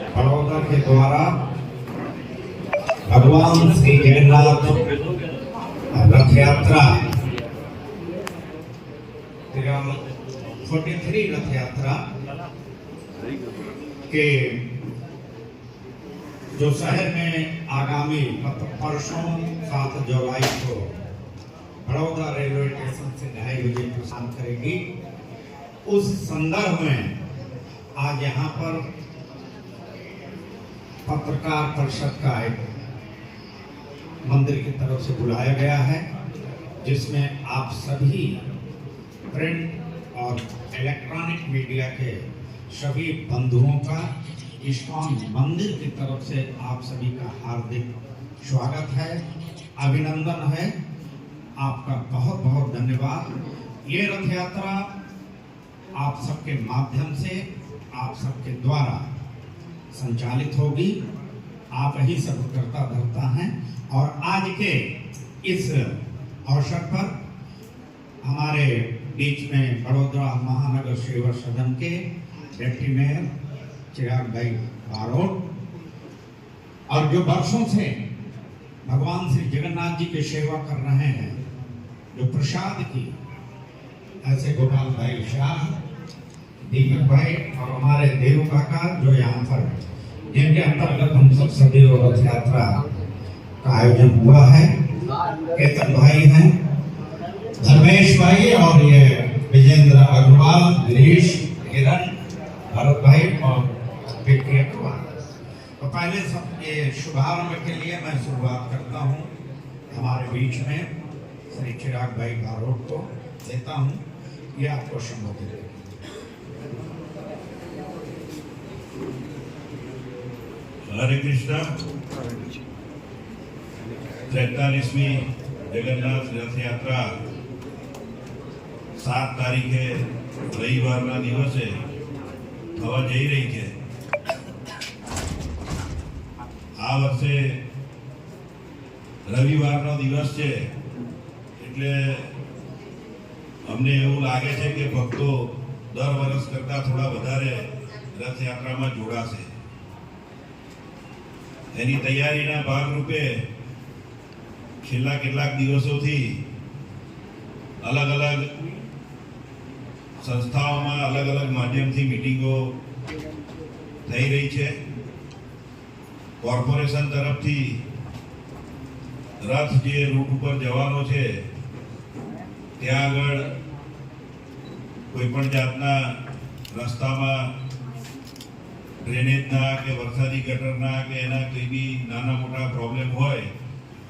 बड़ौदा के द्वारा भगवान श्री जगन्नाथ रथ यात्रा फोर्टी थ्री रथ यात्रा के जो शहर में आगामी परसों सात जुलाई को बड़ौदा रेलवे स्टेशन से ढाई बजे प्रस्थान करेगी। उस संदर्भ में आज यहाँ पर पत्रकार परिषद का एक मंदिर की तरफ़ से बुलाया गया है, जिसमें आप सभी प्रिंट और इलेक्ट्रॉनिक मीडिया के सभी बंधुओं का, इस्कॉन मंदिर की तरफ़ से आप सभी का हार्दिक स्वागत है, अभिनंदन है। आपका बहुत बहुत धन्यवाद। ये रथ यात्रा आप सबके माध्यम से, आप सबके द्वारा संचालित होगी। आप ही सब करता धरता हैं। और आज के इस अवसर पर हमारे बीच में बड़ोदरा महानगर सेवा सदन के डिप्टी मेयर चिराग भाई बारोट और जो वर्षों से भगवान श्री जगन्नाथ जी की सेवा कर रहे हैं, जो प्रसाद की, ऐसे गोपाल भाई शाह दीपक भाई और हमारे देव काका, जो यहाँ पर जिनके अंतर्गत हम सब सदैव रथ यात्रा का आयोजन हुआ है। केतन भाई हैं, धर्मेश भाई और ये विजेंद्र अग्रवाल गिरीश हिरण, भरत भाई और अग्रवाल तो पहले सब ये शुभारंभ के लिए मैं शुरुआत करता हूँ हमारे बीच में। श्री चिराग भाई बारोट को देता हूँ। ये आपको संबोधित હરે કૃષ્ણ. તેતાલીસમી જગન્નાથ રથયાત્રા સાત તારીખે રવિવારના દિવસે થવા જઈ રહી છે. આ વર્ષે રવિવારનો દિવસ છે, એટલે અમને એવું લાગે છે કે ભક્તો દર વર્ષ કરતાં થોડા વધારે રથયાત્રામાં જોડાશે. એની તૈયારીના ભાગરૂપે છેલ્લા કેટલાક દિવસોથી અલગ અલગ સંસ્થાઓમાં અલગ અલગ માધ્યમથી મિટિંગો થઈ રહી છે. કોર્પોરેશન તરફથી રથ જે રૂટ ઉપર જવાનો છે, ત્યાં આગળ કોઈ પણ જાતના રસ્તામાં ડ્રેનેજના કે વરસાદી ગટરના કે એના કંઈ બી નાના મોટા પ્રોબ્લેમ હોય,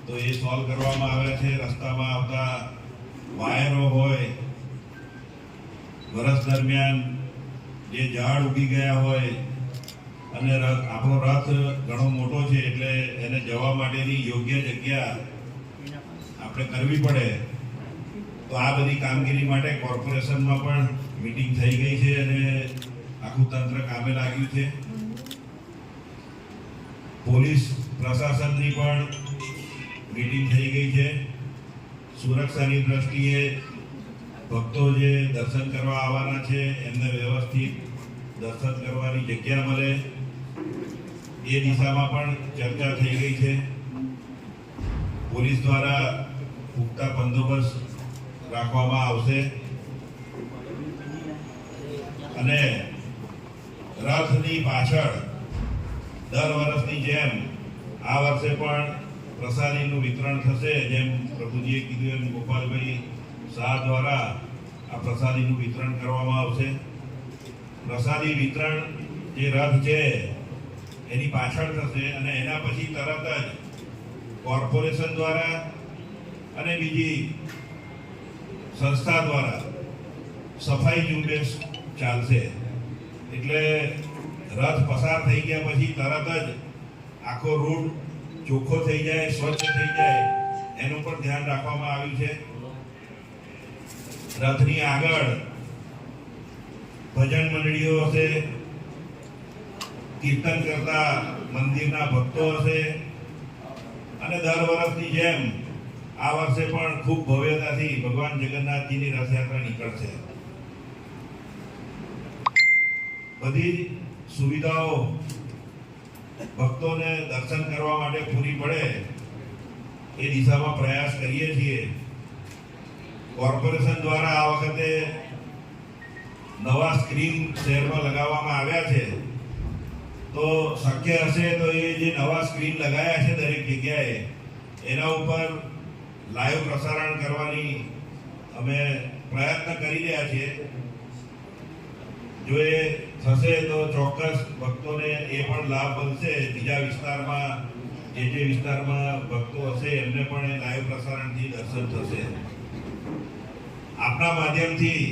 તો એ સોલ્વ કરવામાં આવે છે. રસ્તામાં આવતા વાયરો હોય, વરસ દરમિયાન જે ઝાડ ઉગી ગયા હોય, અને આપણો રથ ઘણો મોટો છે, એટલે એને જવા માટેની યોગ્ય જગ્યા આપણે કરવી પડે. તો આ બધી કામગીરી માટે કોર્પોરેશનમાં પણ મીટિંગ થઈ ગઈ છે, અને આખું તંત્ર કામે લાગ્યું છે. પોલીસ પ્રશાસનની પણ મીટિંગ થઈ ગઈ છે. સુરક્ષાની દ્રષ્ટિએ ભક્તો જે દર્શન કરવા આવવાના છે, એમને વ્યવસ્થિત દર્શન કરવાની જગ્યા મળે. એ દિશામાં પણ ચર્ચા થઈ ગઈ છે. પોલીસ દ્વારા પુખ્તા બંદોબસ્ત રાખવામાં આવશે. અને રથની પાછળ દર વર્ષની જેમ આ વર્ષે પણ પ્રસાદીનું વિતરણ થશે, જેમ પ્રભુજીએ કીધું એમ ગોપાલભાઈ શાહ દ્વારા આ પ્રસાદીનું વિતરણ કરવામાં આવશે. પ્રસાદી વિતરણ જે રથ છે, એની પાછળ થશે અને એના પછી તરત જ કોર્પોરેશન દ્વારા અને બીજી સંસ્થા દ્વારા સફાઈ ઝુંબેશ ચાલશે. એટલે રથ પસાર થઈ ગયા પછી તરત જ આખો રોડ ચોખ્ખો થઈ જાય, સ્વચ્છ થઈ જાય. એનું પણ ધ્યાન રાખવામાં આવ્યું છે. રથની આગળ ભજન મંડળીઓ હશે, કીર્તન કરતા મંદિરના ભક્તો હશે. અને દર વર્ષની જેમ આ વર્ષે પણ ખૂબ ભવ્યતાથી ભગવાન જગન્નાથજીની રથયાત્રા નીકળશે. બધી સુવિધાઓ ભક્તોને દર્શન કરવા માટે પૂરી પડે એ દિશામાં પ્રયાસ કરીએ છીએ. કોર્પોરેશન દ્વારા આ વખતે નવા સ્ક્રીન શહેરમાં લગાવવામાં આવ્યા છે. તો શક્ય હશે તો એ જે નવા સ્ક્રીન લગાવ્યા છે દરેક જગ્યાએ, એના ઉપર લાઈવ પ્રસારણ કરવાની અમે પ્રયત્ન કરી રહ્યા છીએ. જો એ થશે તો ચોક્કસ ભક્તોને એ પણ લાભ મળશે બીજા વિસ્તારમાં, જે જે વિસ્તારમાં ભક્તો હશે, એમને પણ એ લાઈવ પ્રસારણથી દર્શન થશે. આપના માધ્યમથી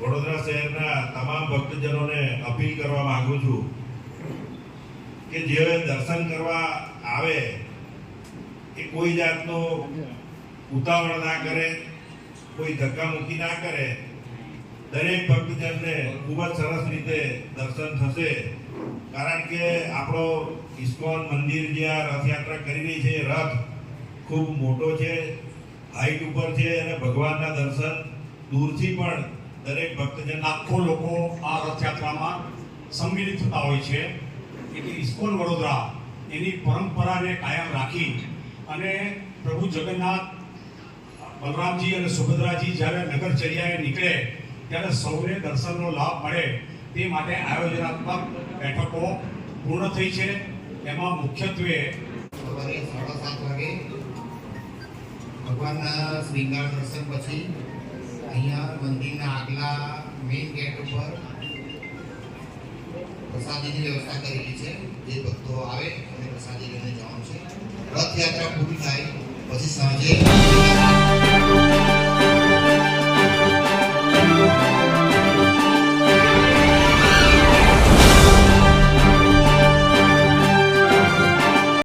વડોદરા શહેરના તમામ ભક્તજનોને અપીલ કરવા માંગુ છું કે જે દર્શન કરવા આવે, એ કોઈ જાતનો ઉતાવળ ના કરે, કોઈ ધક્કામુક્કી ના કરે દરેક ભક્તજનને ખૂબ જ સરસ રીતે દર્શન થશે, કારણ કે આપણો ઇસ્કોન મંદિર જ્યાં રથયાત્રા કરી રહી છે રથ ખૂબ મોટો છે હાઈટ ઉપર છે અને ભગવાનના દર્શન દૂરથી પણ દરેક ભક્તજન લાખો લોકો આ રથયાત્રામાં સંમિલિત થતા હોય છે. એટલે ઇસ્કોન વડોદરા એની પરંપરાને કાયમ રાખી અને પ્રભુ જગન્નાથ, બલરામજી અને સુભદ્રાજી જ્યારે નગરચર્યાએ નીકળે ત્યારે સૌને દર્શનનો લાભ મળે તે માટે આયોજનાત્મક બેઠકો પૂર્ણ થઈ છે. એમાં મુખ્યત્વે સાડા સાત વાગે ભગવાનના શ્રીંગાર દર્શન પછી અહીંયા મંદિરના આગલા મેઇન ગેટ ઉપર પ્રસાદીની વ્યવસ્થા કરેલી છે. જે ભક્તો આવે અને પ્રસાદી લઈને જવાનું છે. રથયાત્રા પૂરી થાય, પછી સાંજે